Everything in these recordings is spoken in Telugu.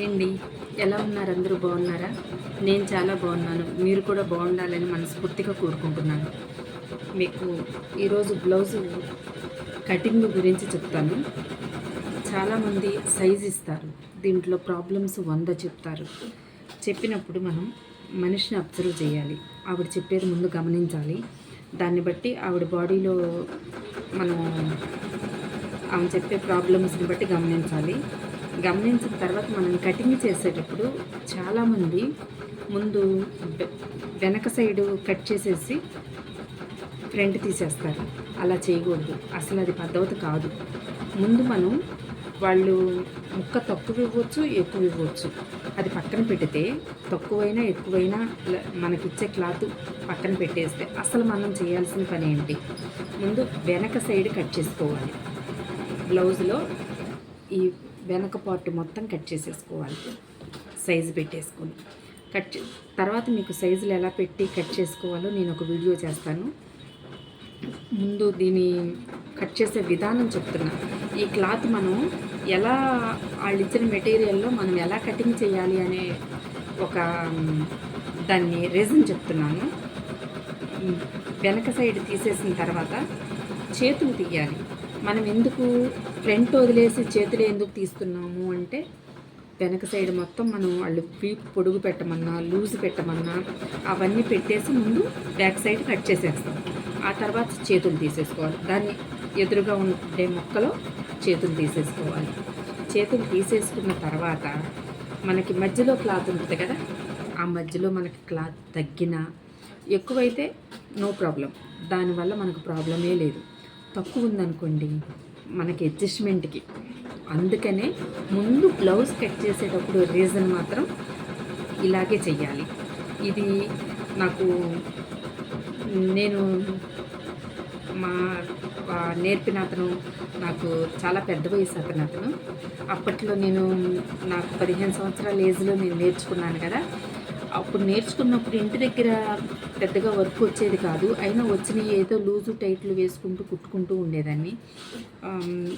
హాయ్ అండి ఎలా ఉన్నారు? అందరూ బాగున్నారా? నేను చాలా బాగున్నాను. మీరు కూడా బాగుండాలని మనస్ఫూర్తిగా కోరుకుంటున్నాను. మీకు ఈరోజు బ్లౌజు కటింగ్ గురించి చెప్తాను. చాలామంది సైజ్ ఇస్తారు. దీంట్లో ప్రాబ్లమ్స్ వంద చెప్తారు. చెప్పినప్పుడు మనం మనిషిని అబ్జర్వ్ చేయాలి. ఆవిడ చెప్పేది ముందు గమనించాలి. దాన్ని బట్టి ఆవిడ బాడీలో మనం ఆమె చెప్పే ప్రాబ్లమ్స్ని బట్టి గమనించాలి. గమనించిన తర్వాత మనం కటింగ్ చేసేటప్పుడు చాలామంది ముందు వెనక సైడు కట్ చేసేసి ఫ్రంట్ తీసేస్తారు. అలా చేయకూడదు. అసలు అది పద్ధతి కాదు. ముందు మనం వాళ్ళు ముక్క తక్కువ ఇవ్వచ్చు ఎక్కువ ఇవ్వచ్చు. అది పక్కన పెడితే తక్కువైనా ఎక్కువైనా ల- మనకిచ్చే క్లాత్ పక్కన పెట్టేస్తే అసలు మనం చేయాల్సిన పని ఏంటి? ముందు వెనక సైడ్ కట్ చేసుకోవాలి. బ్లౌజ్లో ఈ వెనక పార్ట్ మొత్తం కట్ చేసేసుకోవాలి. సైజు పెట్టేసుకొని. కట్ చే- తర్వాత మీకు సైజులు ఎలా పెట్టి కట్ చేసుకోవాలో నేను ఒక వీడియో చేస్తాను. ముందు దీని కట్ చేసే విధానం చెప్తున్నా. ఈ క్లాత్ మనం ఎలా వాళ్ళు ఇచ్చిన మెటీరియల్లో మనం ఎలా కటింగ్ చేయాలి అనే ఒక దాన్ని రీజన్ చెప్తున్నాను. వెనక సైడ్ తీసేసిన తర్వాత చేతులు తీయాలి. మనం ఎందుకు ఫ్రంట్ వదిలేసి చేతులు ఎందుకు తీస్తున్నాము అంటే వెనక సైడ్ మొత్తం మనం వాళ్ళు వీప్ పొడుగు పెట్టమన్నా లూజ్ పెట్టమన్నా అవన్నీ పెట్టేసి ముందు బ్యాక్ సైడ్ కట్ చేసేస్తాం. ఆ తర్వాత చేతులు తీసేసుకోవాలి. దాన్ని ఎదురుగా ఉండే మొక్కలో చేతులు తీసేసుకోవాలి. చేతులు తీసేసుకున్న తర్వాత మనకి మధ్యలో క్లాత్ ఉంటుంది కదా ఆ మధ్యలో మనకి క్లాత్ తగ్గినా ఎక్కువైతే నో ప్రాబ్లం. దానివల్ల మనకు ప్రాబ్లమే లేదు. తక్కువ ఉందనుకోండి మనకి అడ్జస్ట్మెంట్కి. అందుకనే ముందు బ్లౌజ్ కట్ చేసేటప్పుడు రీజన్ మాత్రం ఇలాగే చెయ్యాలి. ఇది నాకు నేను మా నేర్పిన అతను నాకు చాలా పెద్ద వయసు అతను అతను. అప్పట్లో నేను నాకు పదిహేను సంవత్సరాల ఏజ్లో నేను నేర్చుకున్నాను కదా అప్పుడు నేర్చుకున్నప్పుడు ఇంటి దగ్గర పెద్దగా వర్క్ వచ్చేది కాదు. అయినా వచ్చినవి ఏదో లూజు టైట్లు వేసుకుంటూ కుట్టుకుంటూ ఉండేదాన్ని.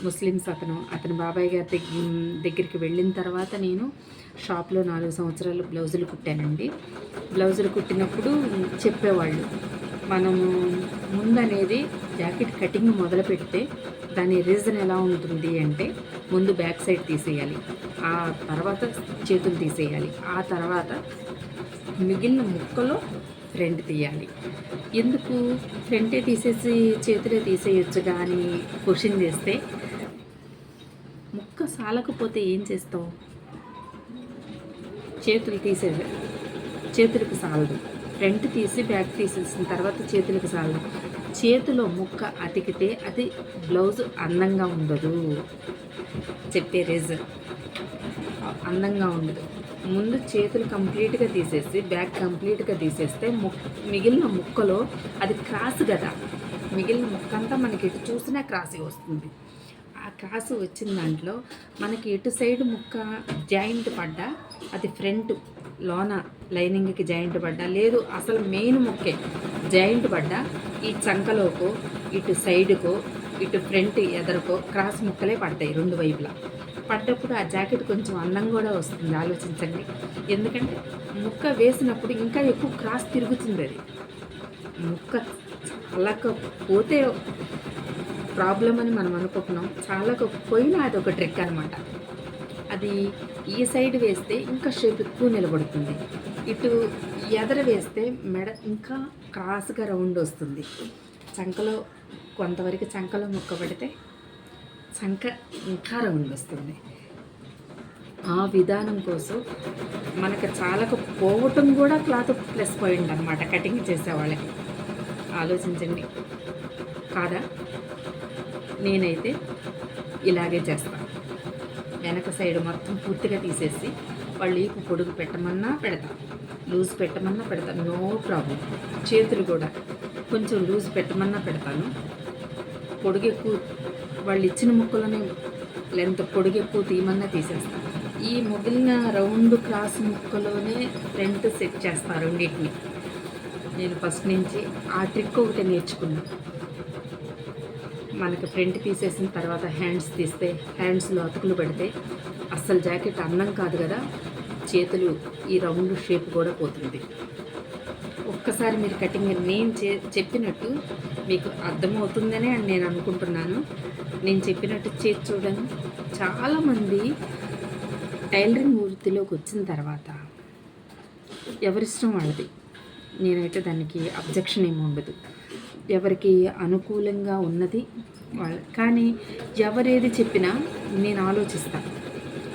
ముస్లిమ్స్ అతను అతని బాబాయ్ గారి దగ్గర దగ్గరికి వెళ్ళిన తర్వాత నేను షాప్లో నాలుగు సంవత్సరాలు బ్లౌజులు కుట్టానండి. బ్లౌజులు కుట్టినప్పుడు చెప్పేవాళ్ళు మనము ముందనేది జాకెట్ కటింగ్ మొదలు పెడితే దాని రీజన్ ఎలా ఉంటుంది అంటే ముందు బ్యాక్ సైడ్ తీసేయాలి. ఆ తర్వాత చేతులు తీసేయాలి. ఆ తర్వాత మిగిలిన ముక్కలో ఫ్రంట్ తీయాలి. ఎందుకు? ఫ్రంటే తీసేసి చేతులే తీసేయచ్చు కానీ క్వశ్చన్ చేస్తే ముక్క సాలకపోతే ఏం చేస్తావు? చేతులు తీసేది చేతులకు సాలదు. ఫ్రంట్ తీసి బ్యాక్ తీసేసిన తర్వాత చేతులకు సాలదు చేతిలో ముక్క అతికితే అది బ్లౌజ్ అందంగా ఉండదు చెప్పే రీజన్. అందంగా ఉండదు. ముందు చేతులు కంప్లీట్గా తీసేసి బ్యాక్ కంప్లీట్గా తీసేస్తే ముక్ మిగిలిన ముక్కలో అది క్రాస్ కదా. మిగిలిన ముక్క అంతా మనకి ఇటు చూసినా క్రాస్ వస్తుంది. ఆ క్రాస్ వచ్చిన దాంట్లో మనకి ఇటు సైడ్ ముక్క జాయింట్ పడ్డా అది ఫ్రంట్ లోన లైనింగ్కి జాయింట్ పడ్డా? లేదు అసలు మెయిన్ ముక్కే జాయింట్ పడ్డా? ఈ చంకలోకో ఇటు సైడ్కో ఇటు ఫ్రంట్ ఎదరకో క్రాస్ ముక్కలే పడతాయి రెండు వైపులా. పడ్డప్పుడు ఆ జాకెట్ కొంచెం అందం కూడా వస్తుంది ఆలోచించండి. ఎందుకంటే ముక్క వేసినప్పుడు ఇంకా ఎక్కువ క్రాస్ తిరుగుతుంది అది. ముక్క చాలకపోతే ప్రాబ్లం అని మనం అనుకుంటున్నాం చాలకపోయినా అది ఒక ట్రిక్ అనమాట అది ఈ సైడ్ వేస్తే ఇంకా షేప్ ఎక్కువ నిలబడుతుంది. ఇటు ఎదర వేస్తే మెడ ఇంకా క్రాస్గా రౌండ్ వస్తుంది. చంకలో కొంతవరకు చంకలో ముక్క పడితే చంక ఇంకా రౌండ్ వస్తుంది. ఆ విధానం కోసం మనకు చాలకపోవటం కూడా క్లాత్ ప్లస్ పాయింట్ అనమాట కటింగ్ చేసేవాళ్ళకి ఆలోచించండి. కాదా? నేనైతే ఇలాగే చేస్తాను వెనక సైడ్ మొత్తం పూర్తిగా తీసేసి వాళ్ళు ఈపు పొడుగు పెట్టమన్నా పెడతా. లూజ్ పెట్టమన్నా పెడతాను నో ప్రాబ్లం. చేతులు కూడా కొంచెం లూజ్ పెట్టమన్నా పెడతాను. పొడుగు ఎక్కువ వాళ్ళు ఇచ్చిన ముక్కలని లెంత్ పొడుగు ఎక్కువ తీయమన్నా తీసేస్తాను ఈ మిగిలిన రౌండ్ క్రాస్ ముక్కలోనే ఫ్రంట్ సెట్ చేస్తారు రెండింటిని నేను ఫస్ట్ నుంచి ఆ ట్రిక్ ఒకటి నేర్చుకున్నాను మనకి ఫ్రంట్ తీసేసిన తర్వాత హ్యాండ్స్ తీస్తే హ్యాండ్స్లో అతుకులు పెడితే అస్సలు జాకెట్ అన్నం కాదు కదా చేతులు ఈ రౌండ్ షేప్ కూడా పోతుంది. ఒక్కసారి మీరు కటింగ్ నేను చే చెప్పినట్టు మీకు అర్థమవుతుందనే అని నేను అనుకుంటున్నాను. నేను చెప్పినట్టు చేతి చూడండి. చాలామంది టైలరింగ్ వృత్తిలోకి వచ్చిన తర్వాత ఎవరిష్టం వాళ్ళది. నేనైతే దానికి అబ్జెక్షన్ ఏమి ఉండదు. ఎవరికి అనుకూలంగా ఉన్నది వాళ్ళ కానీ ఎవరేది చెప్పినా నేను ఆలోచిస్తాను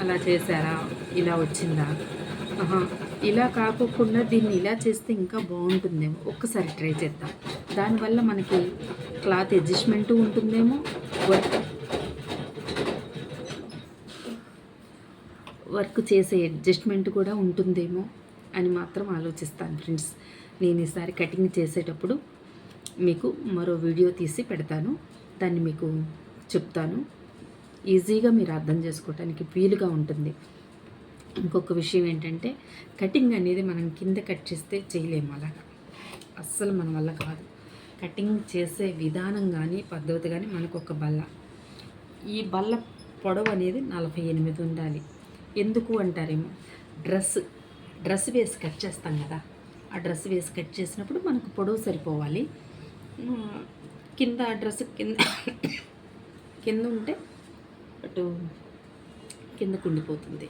అలా చేశారా? ఇలా వచ్చిందా? ఆహా ఇలా కాకోకుండా దీన్ని ఇలా చేస్తే ఇంకా బాగుంటుందేమో. ఒక్కసారి ట్రై చేద్దాం. దానివల్ల మనకి క్లాత్ అడ్జస్ట్మెంటు ఉంటుందేమో? వర్క్. వర్క్ చేసే అడ్జస్ట్మెంట్ కూడా ఉంటుందేమో అని మాత్రం ఆలోచిస్తాను ఫ్రెండ్స్. నేను ఈసారి కటింగ్ చేసేటప్పుడు మీకు మరో వీడియో తీసి పెడతాను. దాన్ని మీకు చెప్తాను. ఈజీగా మీరు అర్థం చేసుకోవటానికి వీలుగా ఉంటుంది. ఇంకొక విషయం ఏంటంటే కటింగ్ అనేది మనం కింద కట్ చేస్తే చేయలేము అలాగా. అస్సలు మన వల్ల కాదు. కటింగ్ చేసే విధానం కానీ పద్ధతి కానీ మనకు ఒక బల్ల. ఈ బల్ల పొడవు అనేది నలభై ఎనిమిది ఉండాలి. ఎందుకు అంటారేమో? డ్రెస్ డ్రెస్ వేసి కట్ చేస్తాం కదా. ఆ డ్రెస్ వేసి కట్ చేసినప్పుడు మనకు పొడవు సరిపోవాలి. కింద డ్రెస్ కింద కింద ఉంటే అటు కిందకు ఉండిపోతుంది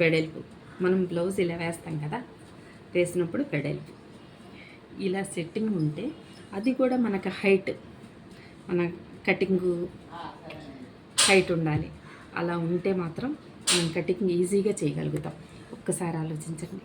వెడల్పు మనం బ్లౌజ్ ఇలా వేస్తాం కదా వేసినప్పుడు వెడల్పు ఇలా సెట్టింగ్ ఉంటే అది కూడా మనకు హైట్ మన కటింగ్ హైట్ ఉండాలి. అలా ఉంటే మాత్రం మనం కటింగ్ ఈజీగా చేయగలుగుతాం. ఒక్కసారి ఆలోచించండి.